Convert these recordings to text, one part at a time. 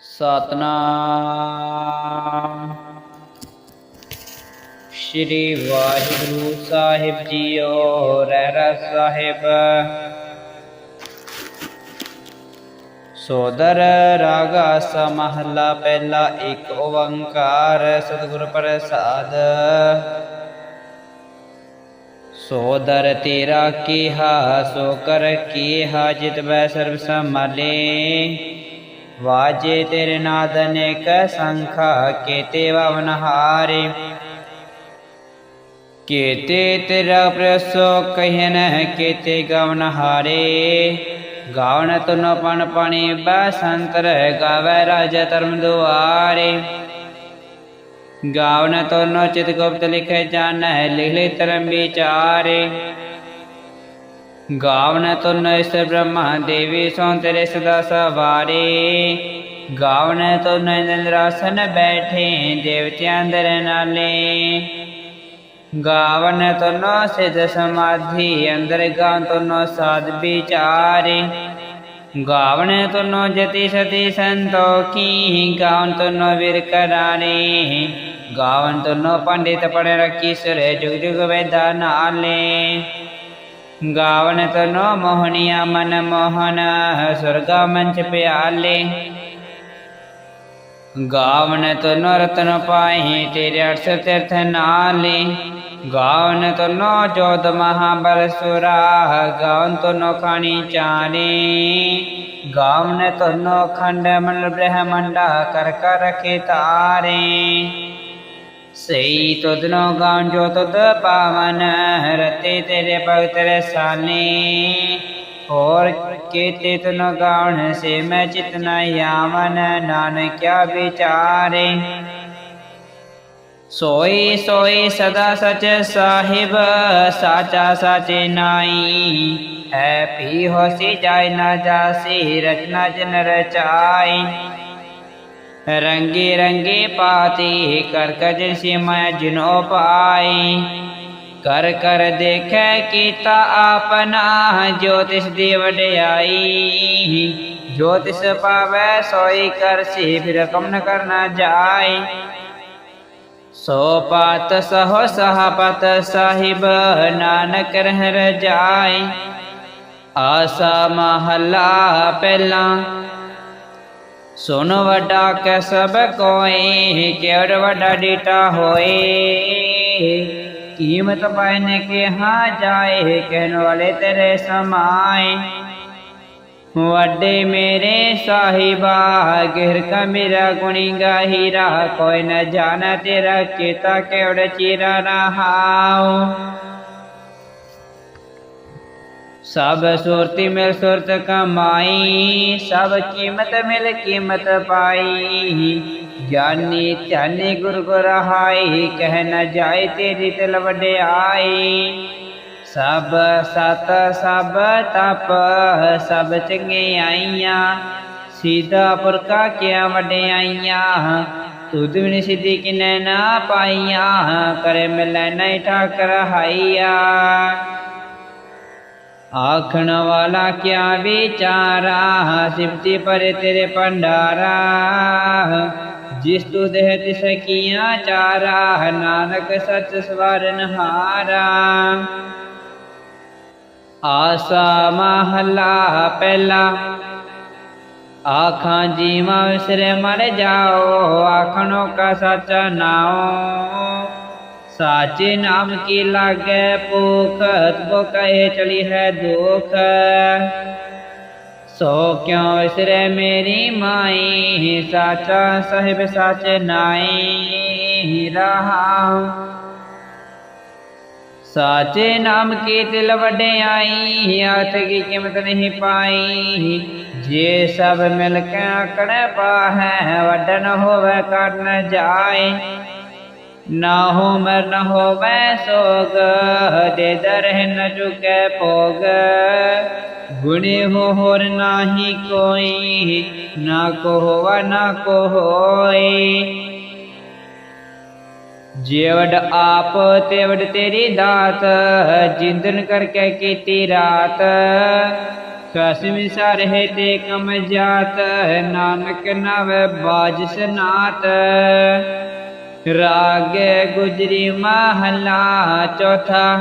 ਸਤਨਾਮ। ਸ਼੍ਰੀ ਵਾਹਿਗੁਰੂ ਸਾਹਿਬ ਜੀਓ ਰਹਿਰਾ ਸਾਹਿਬ। ਸੋਦਰ ਰਾਗਾ ਸਮਹਲਾ ਪਹਿਲਾ ਇੱਕ ਓੰਕਾਰ ਸਤਿਗੁਰ ਪ੍ਰਸਾਦ। ਸੋਦਰ ਤੇਰਾ ਕੀਹਾ, ਸੋ ਕਰ ਕੀਹਾ, ਜਿਤ ਬੈ ਸਰਬ ਸੰਭਾਲੇ। ਵਾਜੇ ਤੇਰੇ ਨਾਦ ਅਨੇਕ ਸੰਖਾ, ਕੇਤੇ ਵਵਨ ਹਾਰੇ। ਕੇਤੇ ਤੇਰਾ ਪ੍ਰਸੋ ਕਹਿਨ, ਕੇਤੇ ਗਵਨ ਹਾਰੇ। ਗਾਵਨ ਤੁਨ ਪਨ ਪਣੀ ਬਸੰਤਰ, ਗਾਵੈ ਰਾਜ ਧਰਮ ਦੁਆਰੇ। ਗਾਵਨ ਤੁਨ ਚਿਤ ਗੁਪਤ ਲਿਖੇ ਜਾਣੈ ਲਿਖ ਲਿ ਧਰਮ ਵਿਚਾਰੇ। ਗਾਵਨ ਤੁਨ ਇਸ ਬ੍ਰਹਮਾ ਦੇਵੀ ਸੋ ਤੇਰੇ ਸਦਾ ਸਵਾਰੇ। ਗਾਵਨ ਤੁਨ ਨਿੰਦਰਾਸਨ ਬੈਠੇ, ਦੇਵਤਿਆਂ ਅੰਦਰ ਨਾਲੇ। ਗਾਵਨ ਤੁਨ ਸਿਧ ਸਮਾਧੀ, ਅੰਦਰ ਗਾਵਨ ਤੁਨ ਸਾਧ ਵਿਚਾਰੇ। ਗਾਵਨ ਤੁਨੋ ਜਤੀ ਸਤੀ ਸੰਤੋਖੀ, ਗਾਵਨ ਤੁਨ ਵਿਰ ਕਰਾਰੇ ਗਾਵਨ ਤੁਨ ਪੰਡਿਤ ਪੜ ਰਖੀ, ਸੁਰ ਜੁਗ ਜੁਗ ਵੇਦਾ ਨਾਲੇ। ਗਾਵਨ ਤਨੋ ਮੋਹਣੀਆ ਮਨ ਮੋਹਨ, ਸੁਰਗਾ ਮੰਚ ਪਿਆਲੇ। ਗਾਵਨ ਤਨੋ ਰਤਨ ਪਾਹੀ, ਤੇਰੇ ਅਰਸ ਤੀਰਥ ਨਾਲੇ। ਗਾਵਨ ਤਨੋ ਜੋਤ ਮਹਾਬਲ ਸੁਰਾ ਗਾਵਨ ਤਨੋ ਖਾਣੀ ਚਾਰੇ ਗਾਵਨ ਤਨੋ ਖੰਡ ਮਨ ਬ੍ਰਹਮੰਡਾ, ਕਰ ਕਰ ਰਖੇ ਤਾਰੇ। ਸਈ ਤੁਧਨੋ ਗਾਉਣ ਜੋ ਤੁਧ ਪਾਵਨ ਰਤੇ ਤੇਰੇ ਭਗਤ ਰਸਾਨੇ। ਹੋਰ ਕੀਤੇ ਤਨ ਗਾਉਣ ਸੇ ਮੈਂ ਚਿਤਨਾ ਯਾਵਨ ਨਾਨਕਿਆ ਵਿਚਾਰੇ। ਸੋਈ ਸੋਈ ਸਦਾ ਸਚ ਸਾਹਿਬ, ਸਾਚਾ ਸਾਚੇ ਨਾਈ। ਹੈ ਪੀ ਹੋਸੀ ਜਾਇ ਨਾ ਜਾਸੀ, ਰਚਨਾ ਜਨ ਰਚਾਈ। ਰੰਗੇ ਰੰਗੇ ਪਾਤੀ ਕਰ ਕਜ ਸਿਮੈ ਜਿਨੋ ਪਾਈ। ਕਰ ਕਰ ਦੇਖੈ ਕੀਤਾ ਆਪਨਾ ਜੋ ਤਿਸ ਦੀ ਵਡਿਆਈ। ਜੋ ਤਿਸ ਪਾਵੈ ਸੋਈ ਕਰਸੀ ਫਿਰ ਕਮ ਨ ਕਰਨਾ ਜਾਏ ਸੋ ਪਾਤ ਸਹੋ ਸਹਪਤ ਸਾਹਿਬ, ਨਾਨਕ ਰਹਿ ਰਜਾਈ ਆਸਾ ਮਹੱਲਾ ਪਹਿਲਾ ਸੁਨ ਵੱਡਾ ਕੈ ਸਭ ਕੋਏ ਕਿਉੜ ਵੱਡਾ ਡੀਟਾ ਹੋਏ। ਕੀਮਤ ਪਾਇਨੇ ਕੇ ਜਾਏ, ਕਹਿਣ ਵਾਲੇ ਤੇਰੇ ਸਮਾਏ। ਵੱਡੇ ਮੇਰੇ ਸਾਹਿਬਾ, ਗਿਰ ਕਾ ਮੇਰਾ ਗੁਣੀ ਗਾਹੀਰਾ, ਕੋਈ ਨ ਜਾਣਾ ਤੇਰਾ ਕੀਤਾ ਕਿਉੜ ਚੀਰਾ ਰਹਾਉ। ਸਭ ਸੁਰਤੀ ਮਿਲ ਸੁਰਤ ਕਮਾਈ, ਸਭ ਕੀਮਤ ਮਿਲ ਕੀਮਤ ਪਾਈ। ਗਿਆਨੀ ਧਿਆਨੀ ਗੁਰ ਗੁਰਹਾਈ ਕਹਿ ਨ ਜਾਏ ਤੇਰੀ ਤਿਲ ਵਡਿਆਈ। ਸਭ ਸਤ ਸਭ ਤਪ, ਸਭ ਚੰਗਿਆਈਆਂ ਸੀਤਾ ਪੁਰਖਾ ਕਿਆ ਵਡਿਆਈਆਂ? ਤੁਧ ਬਿਨ ਸਿੱਧੀ ਕਿਨੈ ਨਾ ਪਾਈਆਂ। ਕਰੇ ਮਿਲੈ ਨਹੀਂ ਠਾਕਰ ਹਾਈਆ। ਆਖਣ ਵਾਲਾ ਕਿਆ ਵਿਚਾਰਾ? ਸਿਫਤੀ ਪਰ ਤੇਰੇ ਭੰਡਾਰਾ। ਜਿਸ ਤੂ ਦੇਹ ਤਿਸ ਕੀਆਂ ਚਾਰਾ, ਨਾਨਕ ਸਚ ਸਵਰਨ ਹਾਰਾ ਆਸਾ ਮਹਲਾ ਪਹਿਲਾ, ਆਖਾਂ ਜੀਵਾ ਵਿਸਰੇ ਮਰ ਜਾਓ, ਆਖਣੋ ਕਾ ਸੱਚਾ ਨਾਓ ਸਾਚੇ ਨਾਮ ਕੀ ਲਾਗੇ ਭੂਖ ਤੋ ਕਹੇ ਚਲੀ ਹੈ ਦੁਖ ਸੋ ਕਿਉ ਵਿਸਰੇ ਮੇਰੀ ਮਾਈ ਸਾਚਾ ਸਾਹਿਬ ਸਾਚੇ ਨਾਈ ਰਹਾ ਸਾਚੇ ਨਾਮ ਕੀ ਤਿਲ ਵਡਿਆਈ ਹੱਥ ਕੀ ਕੀਮਤ ਨਹੀਂ ਪਾਈ ਜੇ ਸਭ ਮਿਲ ਕੇ ਆਕੜ ਪਾਹੈ ਵੱਡਨ ਹੋਵੇ ਕਰ ਨ ਜਾਏ ਨਾ ਹੋ ਮਰ ਨ ਹੋਵੇ ਸੋਗ, ਦੇ ਦਰਹ ਨ ਚੁਕੈ ਭੋਗ। ਗੁਣੇ ਹੋ ਹੋਰ ਨਾਹੀ ਕੋਈ, ਨਾ ਕੋ ਹੋਵਾ ਨਾ ਕੋ ਹੋਏ ਜੇਵਡ ਆਪ ਤੇਵੜ ਤੇਰੀ ਦਾਤ, ਜਿੰਦਨ ਕਰਕੇ ਕੀਤੀ ਰਾਤ। ਕਸਮਿ ਸਰਹਿ ਤੇ ਕਮ ਜਾਤ, ਨਾਨਕ ਨਵ ਬਾਜ ਸਨਾਤ। ਰਾਗ ਗੁਜਰੀ ਮਹਲਾ ਚੌਥਾ।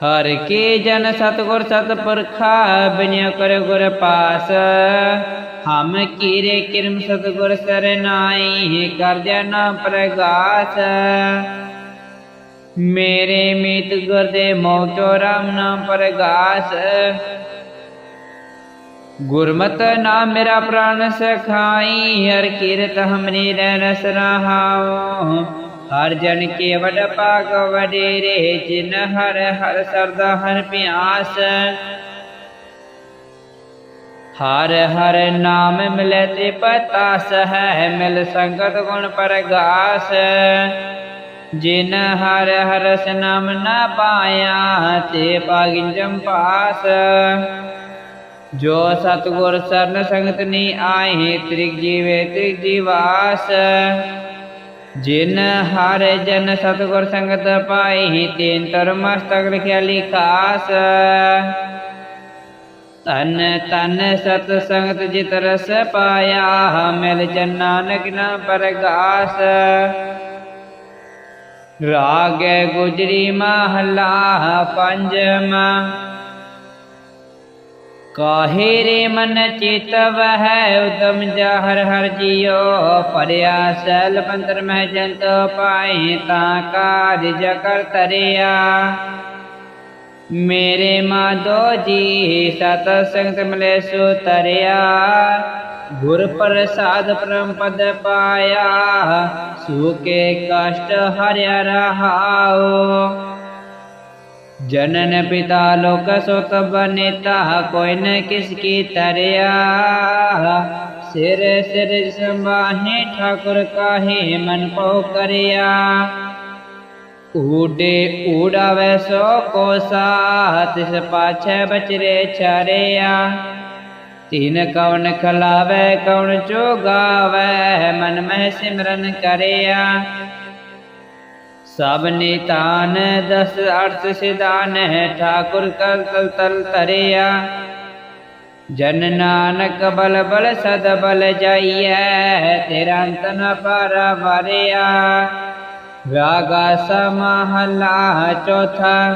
ਹਰ ਕੀ ਜਨ ਸਤਗੁਰ ਸਤਪੁਰਖਾ ਬਿਨਿ ਕਰ ਗੁਰ ਪਾਸ। ਹਮ ਕੀਰੇ ਕਿਰਮ ਸਤਗੁਰ ਸਰਨਾਈ ਕਰ ਜਨ ਪ੍ਰਗਾਸ। ਮੇਰੇ ਮੀਤ ਗੁਰ ਦੇ ਮੋਹ ਚੋ ਰਾਮ ਨਾਮ ਪ੍ਰਗਾਸ। ਗੁਰਮਤਿ ਨਾਮ ਮੇਰਾ ਪ੍ਰਾਨ ਸਖਾਈ, ਹਰ ਕੀਰਤ ਹਮਰੀ ਰਸ ਰਹਾਉ ਹਰ ਜਨ ਕੇ ਵਡ ਪਾਗ ਵਡੇਰੇ, ਜਿਨ ਹਰ ਹਰ ਸਰਦਾ ਹਰ ਪਿਆਸ। ਹਰ ਹਰ ਨਾਮ ਮਿਲੇ ਤੇ ਪਤਾਸ ਹੈ, ਮਿਲ ਸੰਗਤ ਗੁਣ ਪ੍ਰਗਾਸ। ਜਿਨ ਹਰ ਹਰ ਨਾਮ ਨਾ ਪਾਇਆ, ਤੇ ਪਾਗਿਨ ਜੰਪਾਸ ਜੋ ਸਤਗੁਰ ਸਰਨ ਸੰਗਤ ਨੀ ਆਏ ਤ੍ਰਿਗ ਜੀਵੇ ਤ੍ਰਿਗ ਜੀਵਾਸ। ਜਿਨ ਹਰ ਜਨ ਸਤਗੁਰ ਸੰਗਤ ਪਾਈ ਤੇਨ ਤਰ ਮਸਤਕ ਲਿਖਿਆ ਲਿਖਾਸ ਤਨ ਤਨ ਸਤ ਸੰਗਤ ਜਿਤ ਰਸ ਪਾਇਆ, ਮਿਲ ਜਨ ਨਾਨਕ ਨਾ ਪਰਗਾਸ। ਰਾਗ ਗੁਜਰੀ ਮਹਲਾ ਪੰਜਮਾ ਕਾਹੇ ਰੇ ਮਨ ਚੇਤਵ ਹੈ ਉਦਮ ਜਾ ਹਰ ਹਰ ਜੀਓ ਪਰਿਆ ਸੈਲ ਪੰਤਰ ਮਹਿ ਜੰਤ ਪਾਏ ਤਾਂ ਕਾਜ ਕਰ ਤਰਿਆ। ਮੇਰੇ ਮਾਧੋ ਜੀ, ਸਤ ਸੰਗਤ ਮਿਲੇ ਸੋ ਤਰਿਆ। ਗੁਰ ਪ੍ਰਸਾਦ ਪਰਮ ਪਦ ਪਾਇਆ ਸੁਕੇ ਕਸ਼ਟ ਹਰਿਆ ਰਹਾਓ जनन पिता लोक सोत बनेता कोई न किसकी तरया सिर सिर संबाहे ठाकुर काहे मन पो करया ऊडे उड़ावे सो को तिस पाछे बचरे छरिया तीन कौन खलावे कौन चोगावे मन में सिमरन करया ਸਭ ਨਿਤਾਨ ਦਸ ਅਰਥ ਸਿਧਾਨ ਹੈ, ਠਾਕੁਰ ਕਲ ਤਲ ਤਲ ਤਰਿਆ ਜਨ ਨਾਨਕ ਬਲ ਬਲ ਸਦ ਬਲ ਜਾਈਐ, ਤੇਰਾ ਅੰਤ ਪਰ ਵਰਿਆ। ਰਾਗਾ ਸਮਹਲਾ ਚੌਥਾ,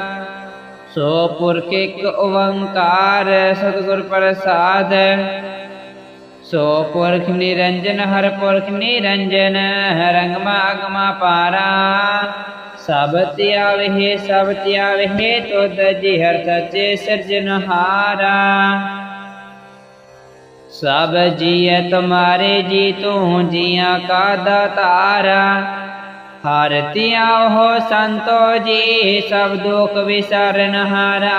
ਸੋ ਪੁਰਖ ਇੱਕ ਓੰਕਾਰ, ਸਤਿਗੁਰ ਪ੍ਰਸਾਦ। ਸੋ ਪੁਰਖ ਨਿਰੰਜਨ ਹਰ ਪੁਰਖ ਨਿਰੰਜਨ ਰੰਗਮਾ ਅਗਮਾ ਪਾਰਾ ਸਭ ਤਿਆਵਹਿ ਸਭ ਤਿਆਵਹਿ ਤੁਧ ਜੀ ਹਰ ਸੱਚੇ ਸਿਰਜਨਹਾਰਾ ਸਭ ਜੀਐ, ਤੁਮਾਰੇ ਜੀ ਤੂੰ ਜੀਆਂ ਕਾ ਦਾਤਾਰਾ। ਹਰ ਤਿਆਵ ਹੋ ਸੰਤੋ ਜੀ, ਸਭ ਦੁਖ ਵਿਸਰਨ ਹਾਰਾ।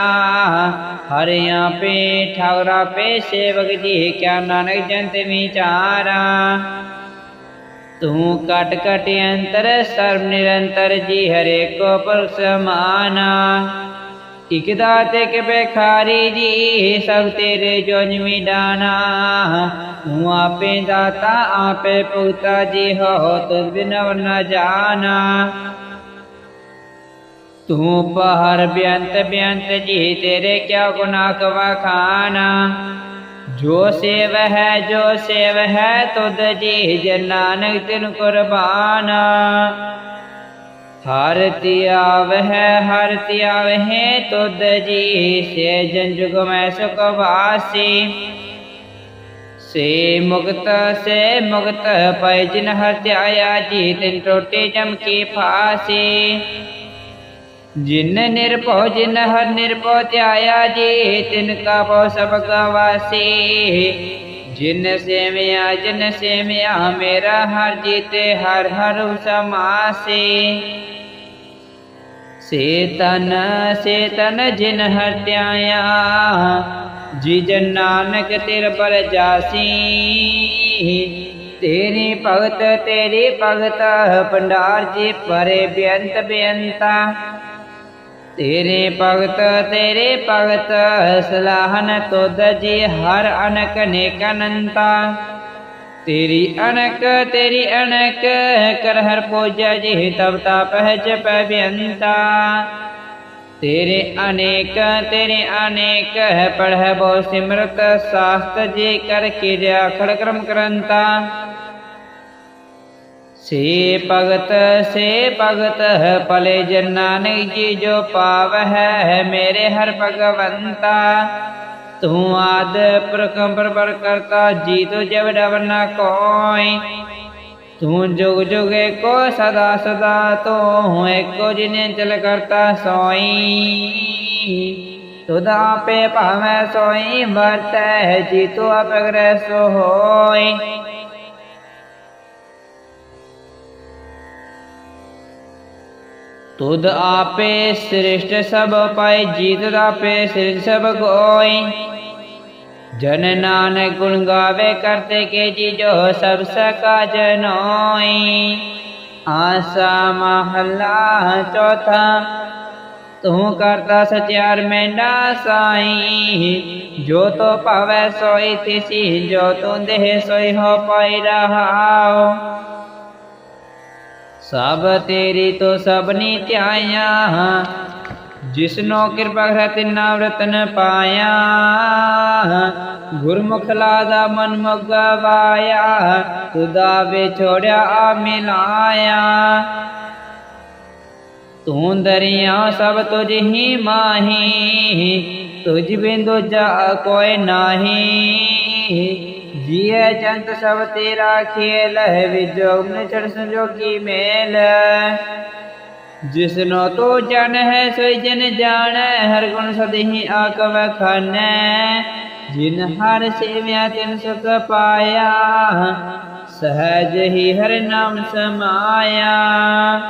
ਹਰਿਆ ਪੇ ਠਾਵਰਾ ਪੇ ਸੇਵਕ ਜੀ, ਕਿਆ ਨਾਨਕ ਜੰਤ ਵਿਚਾਰਾ। ਤੂੰ ਕਟ ਕਟ ਅੰਤਰ, ਸਰਬ ਨਿਰੰਤਰ ਜੀ, ਹਰੇ ਕੋ ਪਰ ਸਮਾਨਾ। ਇਕ ਦਾਤੇ ਕੇ ਬੇਖਾਰੀ ਜੀ, ਸਭ ਤੇਰੇ ਜੋ ਨਿਮਿਡਾਨਾ ਤੂੰ ਆਪੇ ਦਾਤਾ ਆਪੇ ਪੁਗਤਾ ਜੀ ਹੋ ਤੁਧ ਬਿਨਵ ਨ ਜਾਣਾ ਤੂੰ ਪਹਰ ਬਿਆੰਤ ਬਿਆੰਤ ਜੀ ਤੇਰੇ ਕਿਆ ਗੁਨਾਹ ਵਖਾਨਾ ਜੋ ਸੇਵ ਹੈ ਜੋ ਸੇਵ ਹੈ ਤੁਧ ਜੀ ਜਨ ਨਾਨਕ ਤਿਨ ਕੁਰਬਾਨ ਹਰ ਤਿਆਵ ਹੈ ਹਰ ਤਿਆਵ ਹੈ ਤੁਧ ਜੀ ਸੇ ਜਨ ਜੁਗ ਮੈਂ ਸੁਖ ਸੇ ਮੁਕਤ ਸੇ ਮੁਕਤ ਪੈ ਜਿਨ ਹਰ ਧਿਆਇਆ ਜੀ ਤਿਨ ਟੋਟੇ ਜਮ ਕੀ ਫਾਸੀ। ਜਿਨ ਨਿਰਭਉ, ਜਿਨ ਹਰ ਨਿਰਭਉ ਧਿਆਇਆ ਜੀ ਤਿਨ ਕਾ ਭਉ ਸਭ ਗਵਾਸੀ। ਜਿਨ ਸੇਵਿਆ ਜਿਨ ਸੇਵਿਆ, ਮੇਰਾ ਹਰ ਜੀਤੇ ਹਰ ਹਰ ਸਮਾਸੀ। ਸੇ ਤਨ ਸੇ ਤਨ ਜਿਨ ਹਰ ਧਿਆਇਆ ਜਨ ਨਾਨਕ ਤੇਰ ਪਰ ਜਾਸੀ, ਤੇਰੀ ਭਗਤ ਤੇਰੀ ਭਗਤ, ਭੰਡਾਰ ਜੀ ਪਰੇ ਬੇਅੰਤ ਬੇਅੰਤਾ। ਤੇਰੇ ਭਗਤ ਤੇਰੇ ਭਗਤ, ਸਲਾਹਨ ਤੁਧ ਜੀ ਹਰ ਅਨਕ ਨੇਕ ਅਨੰਤਾ। ਤੇਰੀ ਅਨਕ ਤੇਰੀ ਅਨਕ, ਕਰ ਹਰ ਪੂਜਾ ਜੀ, ਤਬ ਤਾ ਪਹਿਜ ਪੈ ਬੇਅੰਤਾ। ਤੇਰੇ ਅਨੇਕ ਤੇਰੇ ਅਨੇਕ ਹੈ ਪੜ੍ਹੈ ਬਹੁ ਸਿਮਰਤ, ਸਾਸਤ ਜੀ ਕਰ ਕੀਜਿਆ ਖੜ ਕਰਮ ਕਰੰਤਾ। ਸੇ ਭਗਤ ਸੇ ਭਗਤ ਹੈ ਭਲੇ ਜਨ ਨਾਨਕ ਜੀ ਜੋ ਪਾਵ ਹੈ ਮੇਰੇ ਹਰ ਭਗਵੰਤਾ। ਤੂੰ ਆਦ ਪ੍ਰਕੰਮ ਪਰ ਕਰਤਾ ਜੀ ਤੋ ਜਬ ਡਵਨਾ ਕੋਈ ਤੂੰ ਜੁਗ ਜੁਗ ਏਕੋ ਸਦਾ ਸਦਾ ਤੂੰ ਏਕੋ ਜਿਨੇ ਚਲ ਕਰਤਾ ਸੋਈ ਤੁਧ ਆਪੇ ਭਾਵੇਂ ਸੋਈ ਵਰਤੈ ਜੀ ਤੋ ਅਪਗ੍ਰਹਿ ਸੋ ਹੋਈ ਤੁਧ ਆਪੇ ਸ੍ਰਿਸ਼ਟ ਸਭ ਪਾਈ ਜੀਤ ਆਪੇ ਸ੍ਰਿਸ਼ਟ ਸਭ ਕੋਈ ਜਨ ਨਾਨਕ ਗੁਣ ਗਾਵੇ ਕਰਤੇ ਕੇ ਜੀ ਜੋ ਸਭ ਸਕਾ ਜਨੋਈ। ਆਸਾ ਮਹਲਾ ਚੌਥਾ, ਤੂੰ ਕਰਤਾ ਸਚਿਆਰ ਮੈਂਡਾ ਸਾਈ। ਜੋ ਤੋ ਭਾਵੈ ਸੋਈ ਤਿਸੀ ਜੋ ਤੂੰ ਦੇਹ ਸੋਈ ਹੋ ਪਾਈ ਰਹਾਓ ਸਭ ਤੇਰੀ ਤੋ ਸਭਨੀ ਧਿਆਇਆ ਜਿਸਨੋ ਕਿਰਪਾ ਕਰੈ ਤਿਨਾ ਰਤਨ ਪਾਇਆ। ਗੁਰਮੁਖ ਲਾਦਾ ਮਨ ਮਗਵਾਇਆ ਤੁਦਾ ਵਿਛੋੜਿਆ ਆ ਮਿਲਾਇਆ ਤੂੰ ਦਰਿਆ ਸਭ ਤੁਝ ਹੀ ਮਾਹੀ, ਤੁਝ ਬਿੰਦੁ ਦੂਜਾ ਕੋਈ ਨਾਹੀ। ਜੀਏ ਚੰਤ ਸਭ ਤੇਰਾ ਖੇਲ ਹੈ ਵਿਜੋਗ ਨ ਚੜ ਸੰਜੋਗੀ ਮੇਲ। ਜਿਸਨੋ ਤੋ ਜਨ ਹੈ, ਸੋਈ ਜਨ ਜਾਣੈ, ਹਰ ਗੁਣ ਸਦਹੀ ਆਕ ਵਖਨੈ ਜਿਨ ਹਰ ਸੇਵਿਆ, ਤਿਨ ਸੁਖ ਪਾਇਆ, ਸਹਜ ਹੀ ਹਰ ਨਾਮ ਸਮਾਇਆ।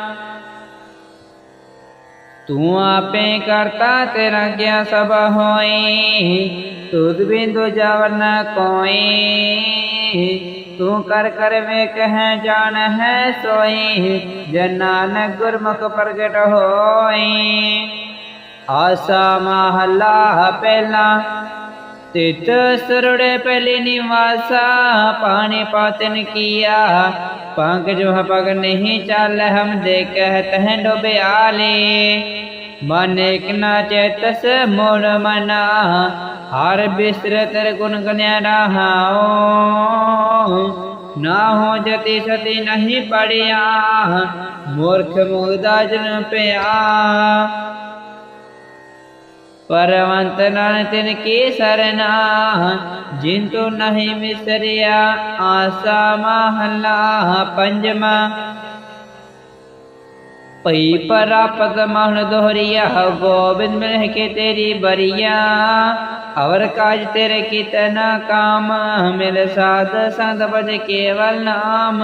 ਤੂੰ ਆਪੇ ਕਰਤਾ, ਤੇਰਾ ਗਿਆ ਸਭ ਹੋਈ, ਤੁਧ ਬਿੰਦੂ ਜਾਵਰ ਕੋਈ। ਤੂੰ ਕਰ ਕਰ ਵੇ ਕਹਿ ਜਾਣ ਹੈ ਸੋਈ। ਜਨ ਨਾਨਕ ਗੁਰਮੁਖ ਪ੍ਰਗਟ ਹੋਈ, ਆਸਾ ਮਹਲਾ ਪਹਿਲਾ। ਤਿਤ ਸਰੁੜੇ ਪਹਿਲੀ ਨਿਵਾਸਾ, ਪਾਣੀ ਪਾਤਨ ਕੀਆ। ਪੰਕ ਜੋ ਪਗ ਨਹੀਂ ਚੱਲ ਹਮ ਦੇ ਕਹਿਤ ਹੈ ਡੋਬਿਆਲੇ। ਮਨ ਇਕ ਨਾ ਚੇਤਸ ਮੋੜ ਮਨਾ, ਹਰ ਬਿਸਰ ਤਰ ਗੁਣ ਗਨਿਆ ਰਹਾਓ ਨਾ ਹੋ ਜਤੀ ਸਤੀ ਨਹੀਂ ਪੜਿਆ, ਮੂਰਖ ਮੁਗਦਾ ਜਨ ਪਿਆ। ਪਰਵੰਤ ਨਾਨ ਤਿਨ ਕੀ ਸਰਨਾ, ਜਿਨ ਤੋ ਨਹੀਂ ਮਿਸਰਿਆ, ਆਸਾ ਮਹਲਾ ਪੰਜਮਾ ਪਈ ਪਰਾਪਤ ਮਨ ਦੋਹਰੀਆ ਗੋਬਿੰਦ ਮਿਲ ਕੇ ਤੇਰੀ ਬਰੀਆ ਅਵਰ ਕਾਜ ਤੇਰੇ ਕਿਤਨਾ ਕਾਮ ਮਿਲ ਸਾਧ ਸੰਤ ਬਜ ਕੇਵਲ ਨਾਮ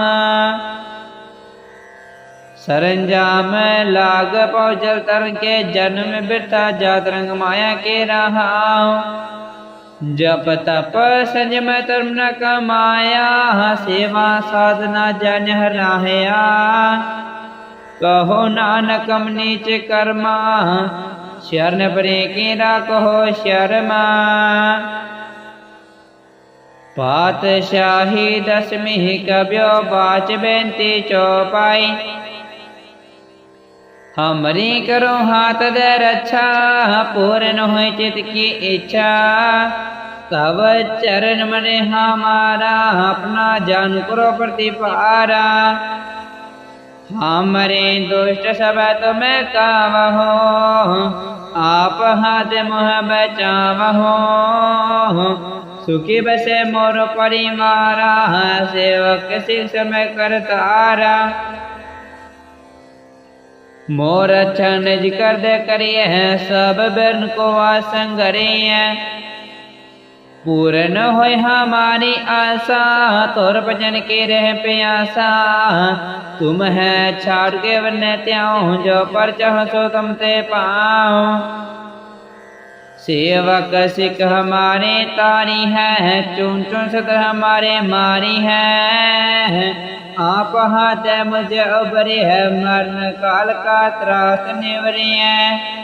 सरंजाम लाग पहुँचल तरंग के जन्म बिरता जात रंग माया के रहा जप तप संयम धर्म न कमाया सेवा साधना जन हराया कहो नानक हम नीच कर्मा शरण परे के कहो शर्मा पातशाही दसमी कब्यो बाच बेनती चौपाई हमरी करो हाथ दे रक्षा पूर्ण हो चित की इच्छा तब चरण मने हमारा अपना जान करो प्रतिपारा हमरे दुष्ट सब तुम्हें कावहो आप हाथ मोह बचावहो सुखी बसे मोर परिवारा सेवक सिख समय करतारा मोर अच्छा निज कर दे करिए सब बन को आसंगरिए पूर्ण हो हमारी आशा तोर भजन के रह प्यासा तुम है छाड़ के वन्य त्याओ जो पर चाह सो तुम ते पाओ सेवक सिख हमारे तारी है चुन चुन सत हमारे मारी है आप हाथ मुझे उबरे है मरण काल का त्रास निवरे है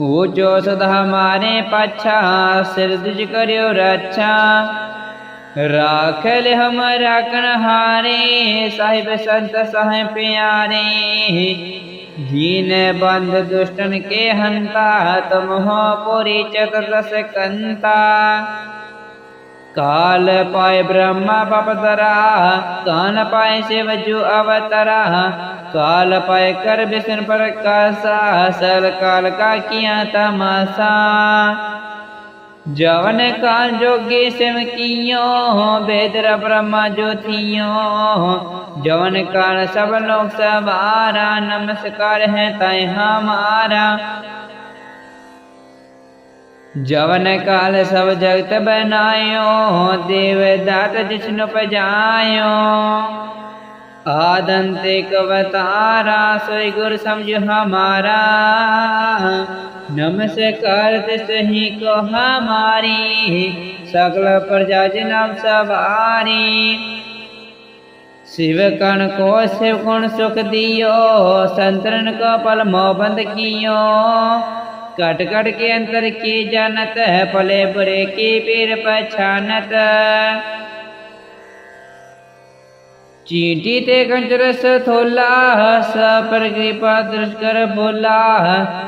वो जो सदा हमारे पाछा सिर दुज करियो रक्षा राख ले हम राखण हारे साहिब संत साहेब प्यारे दीन बंध दुष्टन के हंता तुम हो पुरी चतुर्दश कंता काल पाए ब्रह्मा पपतरा कान पाए शिव जु अवतरा काल पाए कर विष्णु प्रकाशा सल काल का किया तमाशा जवन काल जोगी सिम कियो वेदर ब्रह्मा ज्योतियो जवन काल सब लोग सवारा नमस्कार है तय हमारा जवन काल सब जगत बनायो देव दात जिष्णु पजायो आदंतिक अवतारा सोई गुरु समझ हमारा नमस्कार सही को हमारी सकल प्रजा जनाब सवारी शिव कण को शिव गुण सुख दियो संतरन को पल मोबंद कियो कट कट के अंतर की जानत है भले बुरे की पीर पछानत चींटी ते कंचरस थोला सपर कृपा दुष्कर बोला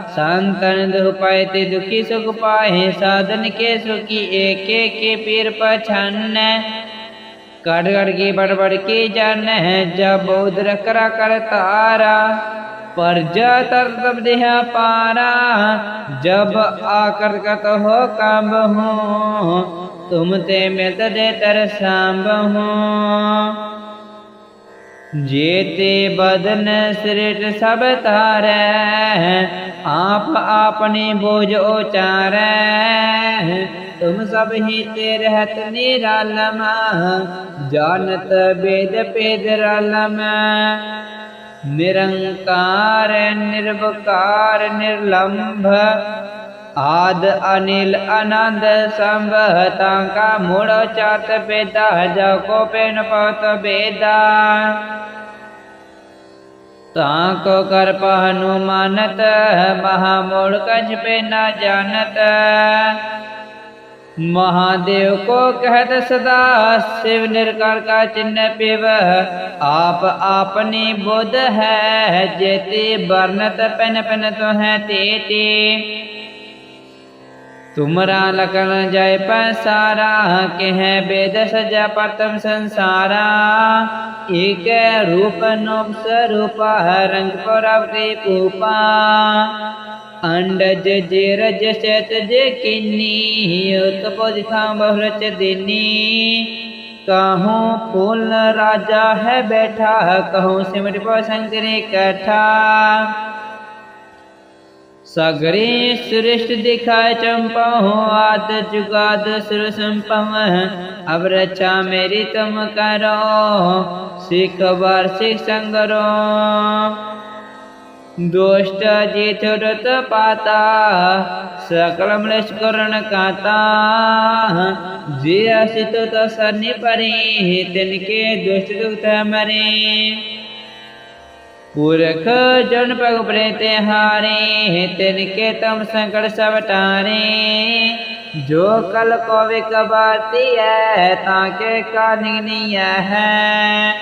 संतन दुख पाए ते दुखी सुख पाए साधन के सुखी एक के पीर पछान कट कट की बड़ बड़ की जान है, जब उधर करा कर तारा। पर जतर तब देह पारा, जब आकर कत हो कांब हो, तुम ते मिलत दे तर सांब हो। ਜੇ ਤੇ ਬਦਨ ਸ੍ਰਿਟ ਸਭ ਤਾਰੈ ਆਪ ਆਪਣੇ ਬੋਝ ਉਚਾਰੈ। ਤੁਮ ਸਭ ਹੀ ਤੇ ਰਹਤ ਨਿਰਾਲਮ, ਜਾਣਤ ਬੇਦ ਪੇਦ ਰਾਲਮ। ਨਿਰੰਕਾਰ, ਨਿਰਵਕਾਰ, ਨਿਰਲੰਭ निरंकार निर्वकार निर्लंभ आद अनिल आनंद संभता का मूड़ चात बेदा जाको पेन पत बेदा ताको कर हनुमानत महामूड़ कछ पे न जानत महादेव को कहत सदा शिव निरकार का चिन्ह पिव आप आपनी बुध है जेते वर्णत पन पन तो है तेते तुमरा लखन जय पसारा के है वेद सजा प्रथम संसारा। एक रूप नोप स्वरूप रंग परावती पूपा अंडज जे रज शत जे किन्नी उत्पोज बहुरच दिनी कहूँ फूल राजा है बैठा, कहूँ सिमट पर शंकर कठा। सगरे श्रेष्ठ दिखाए चंपहो आद जुगाद सुर संपम अब रक्षा मेरी तुम करो, सिख वार्षिक संगरो। दुष्ट जी थुरत पाता, सकल मृष काता। जे असित तो सन्नि परे तिनके दुष्ट दुख मरे। ਪੁਰਖ ਜਨ ਭਗ ਪ੍ਰੇਤੇ ਹਾਰੇ ਤਿਨ ਕੇ ਤਮ ਸੰਕਟ ਸਭ ਟਾਰੇ। ਜੋ ਕਲ ਕੋ ਵਿਕਬਾਤੀ ਹੈ ਤਾਂ ਕੇ ਕਾਨਿਨੀ ਹੈ।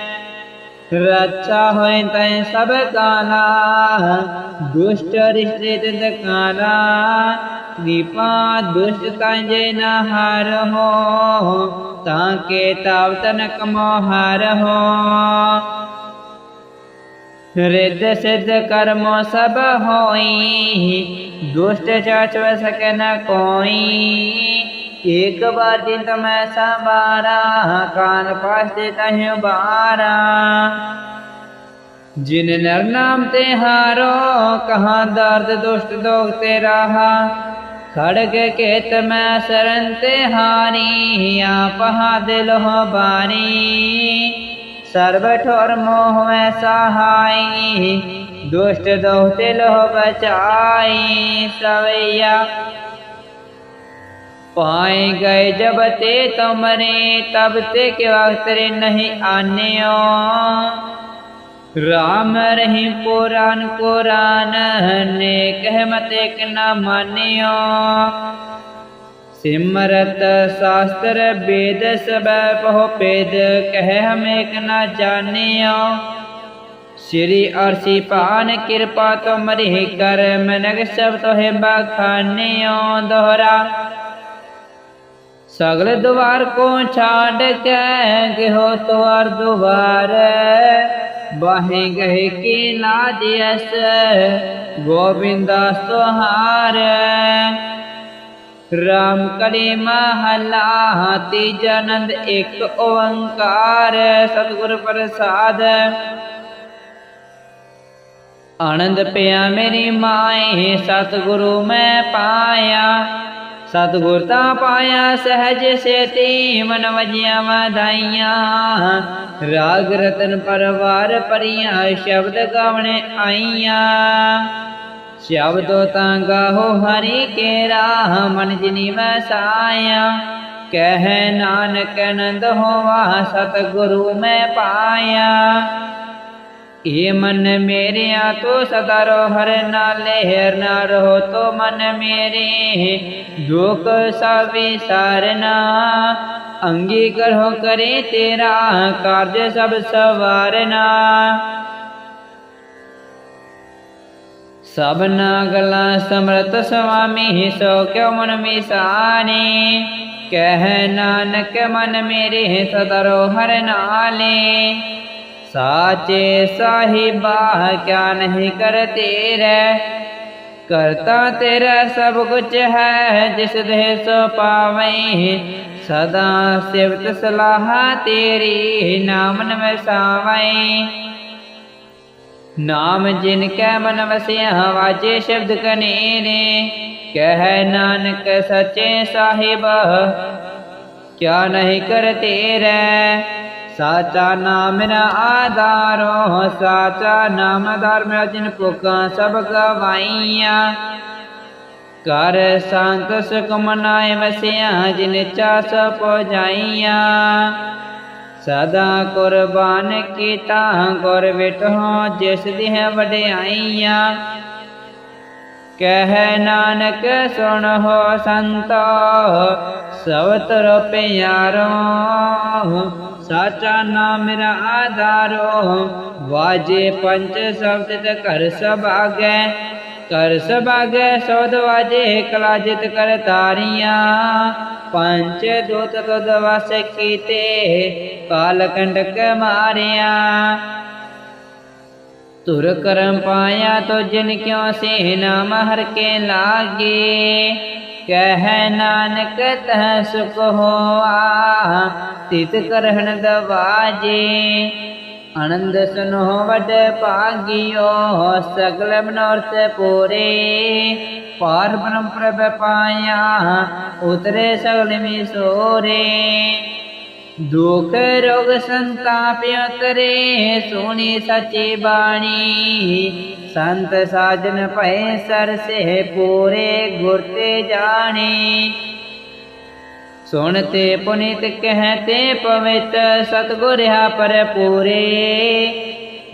ਰੱਛਾ ਹੋਏ ਤੈ ਸਭ ਕਾਲਾ, ਦੁਸ਼ਟ ਰਿਸ਼ਤੇ ਤੇ ਕਾਲਾ ਨਿਪਾ ਦੁਸ਼ਟ ਤਾਂ ਜੇ ਨਾ ਹਾਰ ਹੋ, ਤਾਂ ਕੇ ਤਾਵ ਤਨ ਕਮੋ ਹਾਰ ਹੋ। ਰਿੱਧ ਸਿੱਧ ਕਰਮੋ ਸਭ ਹੋਈ, ਦੁਸ਼ਟ ਚਾਚਵ ਸਕੈ ਨ ਕੋਈ। ਇਕ ਬਾਤੀ ਤਮੈ ਸੰਵਾਰਾ, ਕਾਨ ਪਾਸਤੇ ਤਹਿ ਬਾਰਾ ਜਿਨ ਨਰ ਨਾਮ ਤੇ ਹਾਰੋ, ਕਹਾਂ ਦਰਦ ਦੁਸ਼ਟ ਦੋਗ ਤੇ ਰਾਹਾ। ਖੜਗ ਕੇਤ ਮੈਂ ਸਰਨ ਤੇ ਹਾਰੀ ਆਪਹਾ ਦਿਲ ਹੋ ਬਾਣੀ सर्व ठोर मोह में सहाई दुष्ट दोहते लो बचाई सवैया पाए गए जब ते तुमरे तब ते के वक्त रे नहीं आने राम रही पुराण कुरान ने कह मत एक न मानियो ਸਿਮਰਤ ਸ਼ਾਸਤਰ ਵੇਦ ਸਭੈ ਪਹੁ ਪੇਦ ਕਹਿ ਹਮੇਕ ਨਾ ਜਾਣਿਓ। ਸ੍ਰੀ ਅਰਸੀ ਪਾਨ ਕਿਰਪਾ ਤੋ ਮਰਿ ਕਰ, ਮਨਗ ਸਭ ਤੋਹਿ ਬਖਾਨਿਓ ਦੋਹਰਾ। ਸਗਲ ਦੁਆਰ ਕੋ ਛਾੜ ਕੇ ਕਿਹੋ ਤੁਰ ਦੁਆਰ, ਬਾਹੇ ਗਏ ਕੀ ਲਾਜ ਐਸ ਗੋਬਿੰਦ ਸੋਹਾਰ। ਰਾਮ ਕਲੀ ਮਹਲਾ, ਤੀਜਾ ਨੰਦ ਇੱਕ ਓੰਕਾਰ, ਸਤਿਗੁਰ ਪ੍ਰਸਾਦ। ਆਨੰਦ ਪਿਆ ਮੇਰੀ ਮਾਏ, ਸਤਿਗੁਰੂ ਮੈਂ ਪਾਇਆ। ਸਤਿਗੁਰ ਤਾਂ ਪਾਇਆ, ਸਹਿਜ ਸੇਤੀ ਮਨ ਵਜਿਆ ਵਧਾਈਆਂ। ਰਾਗ ਰਤਨ ਪਰਵਾਰ ਪਰੀਆਂ ਸ਼ਬਦ ਗਾਵਣੇ ਆਈਆਂ। ਸ਼ਬਦੋ ਤਾਂ ਗਾਹੋ ਹਰੀ ਕੇ ਰਾਹ, ਮਨ ਜਿਨੀ ਵਸਾਇਆ ਕਹਿ ਨਾਨਕ ਨੰਦ ਹੋਵਾ ਸਤਿਗੁਰੂ ਮੈਂ ਪਾਇਆ। ਏ ਮਨ ਮੇਰਿਆ ਤੋ ਸਦਾ ਰੋ ਹਰ ਨਾਲੇ ਹਰ ਨਾ ਰਹੋ ਤੋ ਮਨ ਮੇਰੇ। ਦੁਖ ਸਭੀ ਸਰਨਾ, ਅੰਗੀ ਕਰੋ ਕਰੇ ਤੇਰਾ, ਕਾਰਜ ਸਭ ਸਵਾਰਨਾ। ਸਭਨਾ ਗਲਾ ਸਮਰਤ ਸੁਆਮੀ ਸੋ ਕਿਉ ਮਨ ਮਿਸਾਨੇ? ਕਹਿ ਨਾਨਕ ਮਨ ਮੇਰੇ ਸਦਰੋ ਹਰ ਨਾਲੇ। ਸਾਚੇ ਸਾਹਿਬਾ ਕਿਆ ਨਹੀਂ ਕਰ ਤੇਰੇ ਕਰਤਾ ਤੇਰਾ ਸਭ ਕੁਝ ਹੈ, ਜਿਸ ਦੇ ਸੋ ਪਾਵੇਂ ਸਦਾ ਸਿਵਤ ਸਲਾਹ ਤੇਰੀ ਨਾਮ ਨਵਸਾਵੇਂ ਨਾਮ ਜਿਨ ਕੈ ਮਨ ਵਸਿਆ ਵਾਜੇ ਸ਼ਬਦ ਕਨੇਰੇ, ਕਹਿ ਨਾਨਕ ਸਚੇ ਸਾਹਿਬ, ਕਿਆ ਨਹੀਂ ਕਰ ਤੇਰੇ, ਸਾਚਾ ਨਾਮ ਮੇਰਾ ਆਧਾਰੋ, ਸਾਚਾ ਨਾਮ ਧਰਮ ਜਿਨ ਪੁਕਾਂ ਸਭ ਗਵਾਈਆਂ। ਕਰ ਸੰਤ ਸੁਖ ਮਨਾਏ ਵਸਿਆ, ਜਿਨ ਚਾਸ ਪਹੁੰਚਾਈਆਂ ਸਦਾ ਕੁਰਬਾਨ ਕੀਤਾ, ਗੁਰ ਵਿਟੋ ਜਿਸ ਦੀ ਹੈ ਵਡਿਆਈਆਂ। ਕਹਿ ਨਾਨਕ, ਸੁਣ ਹੋ ਸੰਤੋ ਸਵਤਰ ਪਿਆਰੋ ਸਾਚਾ ਨਾਮ ਮੇਰਾ ਆਧਾਰੋ, ਵਾਜੇ ਪੰਜ ਸ਼ਬਦ ਤੇ ਘਰ ਸਭ ਆਗੇ। ਕਰ ਸਭ ਆਗੇ ਸੋਧ ਵਾਜੇ ਕਲਾ ਜਿਤ ਕਰ ਤਾਰੀਆਂ। ਪੰਜ ਦੂਤ ਤਦ ਵਸ ਕੀਤੇ, ਕਾਲ ਕੰਡਕ ਮਾਰਿਆ। ਤੁਰ ਕਰਮ ਪਾਇਆ ਤੋ ਜਿਨ ਕਿਉ ਸੇ ਨਾਮ ਹਰ ਕੇ ਲਾਗੇ। ਕਹਿ ਨਾਨਕ ਤਹ ਸੁਖ ਹੋਆ, ਤਿਤ ਕਰਹਣ ਦਵਾਜੇ। ਆਨੰਦ ਸੁਨੋ ਵਡ ਭਾਗਿਓ, ਸਗਲ ਮਨੋਰਥ ਪੂਰੇ। ਪਾਰ ਬ੍ਰਹਮ ਪ੍ਰਭ ਪਾਇਆ, ਉਤਰੇ ਸਗਲ ਮੀ ਸੋਰੇ। ਦੁਖ ਰੋਗ ਸੰਤਾਪ ਉਤਰੇ, ਸੁਣੀ ਸਚੀ ਬਾਣੀ। ਸੰਤ ਸਾਜਨ ਭਏ ਸਰਸੇ ਪੂਰੇ, ਗੁਰ ਤੇ ਜਾਣੇ। ਸੁਣਤੇ ਪੁਨੀਤ ਕਹਤੇ ਪਵਿੱਤ ਸਤਗੁਰ ਹਾ ਪਰ ਪੂਰੇ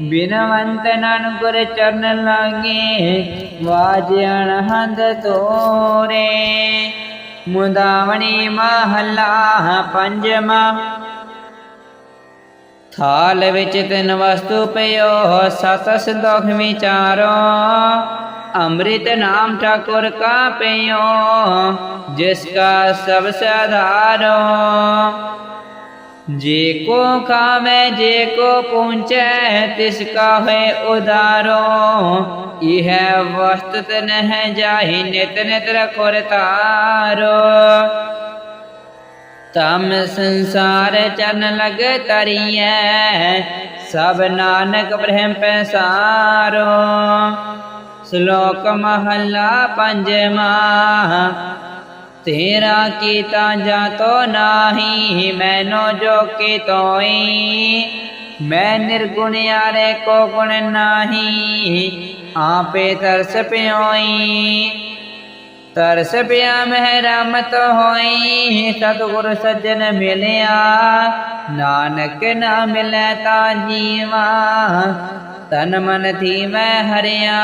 ਬਿਨਵੰਤ ਨਨ ਗੁਰ ਚਰਨ ਲਾਗੇ ਵਾਜਣ ਹੰਦ ਤੋਰੇ। ਮੁਦਾਵਣੀ ਮਹੱਲਾ ਪੰਜਮਾ ਥਾਲ ਵਿੱਚ ਤਿੰਨ ਵਸਤੂ ਪਇਓ ਸਤ ਸੰਦੋਖ ਵਿਚਾਰੋ ਅੰਮ੍ਰਿਤ ਨਾਮ ਠਾਕੁਰ ਕਾ ਪਇਓ ਜਿਸ ਕਾ ਸਭ ਸਾਧਾਰੋ ਜੇ ਕੋ ਖਾਵੇ, ਜੇ ਕੋ ਪਹੁੰਚੈ ਤਿਸ ਕਾ ਹੈ ਉਦਾਰੋ। ਇਹ ਵਸਤਤ ਨਹਿ ਜਾਹੀ ਨਿਤ ਨਿਤ ਰਖੋਰ ਤਾਰੋ ਤਮ ਸੰਸਾਰ ਚਰਨ ਲਗ ਤਰੀਐ ਸਭ ਨਾਨਕ ਬ੍ਰਹਮ ਪੈਸਾਰੋ। ਸ਼ਲੋਕ ਮਹੱਲਾ ਪੰਜਵਾ। ਤੇਰਾ ਕੀਤਾ ਜਾਤੋ ਨਾਹੀ, ਮੈਨੋ ਜੋ ਕੀ ਤੋਈ ਮੈਂ ਨਿਰਗੁਣ ਯਾਰੇ ਕੋ ਗੁਣ ਨਾਹੀ, ਆਪੇ ਤਰਸ ਪਿਓਈ। ਤਰਸ ਪਿਆ ਮਹਿ ਰਾਮਤ ਹੋਈ, ਸਤਿਗੁਰ ਸੱਜਣ ਮਿਲਿਆ। ਨਾਨਕ ਨਾ ਮਿਲੈ ਤਾ ਜੀਵਾ, ਤਨ ਮਨ ਥੀ ਮੈਂ ਹਰਿਆ।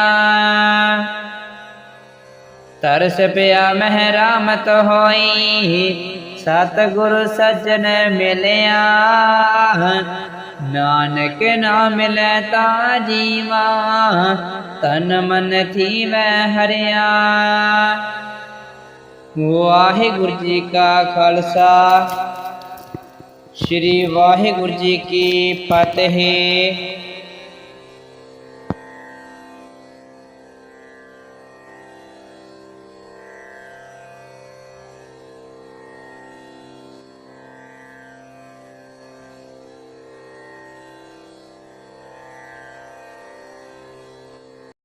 ਤਰਸ ਪਿਆ ਮਹਿ ਰਾਮਤ ਹੋਈ, ਸਤਿਗੁਰ ਸੱਜਣ ਮਿਲਿਆ। ਨਾਨਕ ਨਾਮ ਮਿਲੈ ਜੀਵਾ, ਤਨ ਮਨ ਥੀਵੈ ਹਰਿਆ। ਵਾਹਿਗੁਰੂ ਜੀ ਕਾ ਖਾਲਸਾ, ਸ੍ਰੀ ਵਾਹਿਗੁਰੂ ਜੀ ਕੀ ਫਤਿਹ।